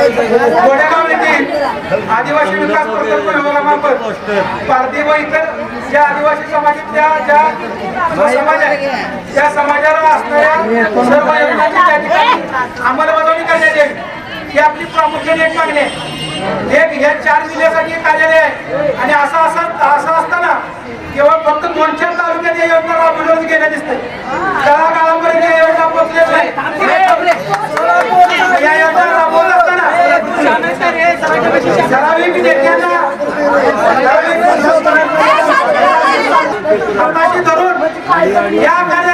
गोडेगाव येथे आदिवासी विकास प्रकल्प विभागामार्फत पारधी व इतर ज्या आदिवासी समाजातल्या ज्या समाज आहे त्या समाजाला असणाऱ्या सर्व योजनांची त्या ठिकाणी अंमलबजावणी करण्यात येईल. ही आपली प्रामुख्याने एक मागणी आहे. एक ह्या चार जिल्ह्यासाठी एक कार्यालय आहे. आणि असं असं असं असताना केवळ फक्त दोन चार तालुक्यात या योजना राबवल्यावर गेल्या दिसते तळागाळापर्यंत या योजना पोहोचलेच नाही या योजना राबवत असताना ठराविक नेत्यांना या कार्यालयाने